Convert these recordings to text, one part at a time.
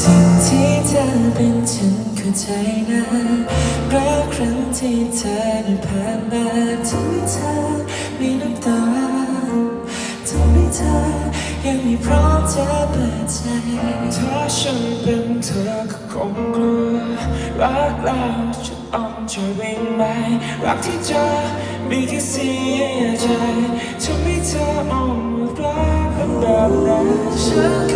สิ่งที่เธอเป็นฉันเข้าใจนะรักครั้งที่เธอได้ผ่านมาทำให้เธอมีน้ำตาทำให้เธอยังมีพร้อมจะเปิดใจถ้าฉันเป็นเธอก็คงกลัวรักเราจะอ้อมจะวิ่งไปรักที่เจอมีที่เสียใจทำให้เธออ้อมรักแบบนั้นฉัน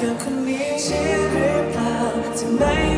กับคนนี้ใช่หรือเปล่าจะไม่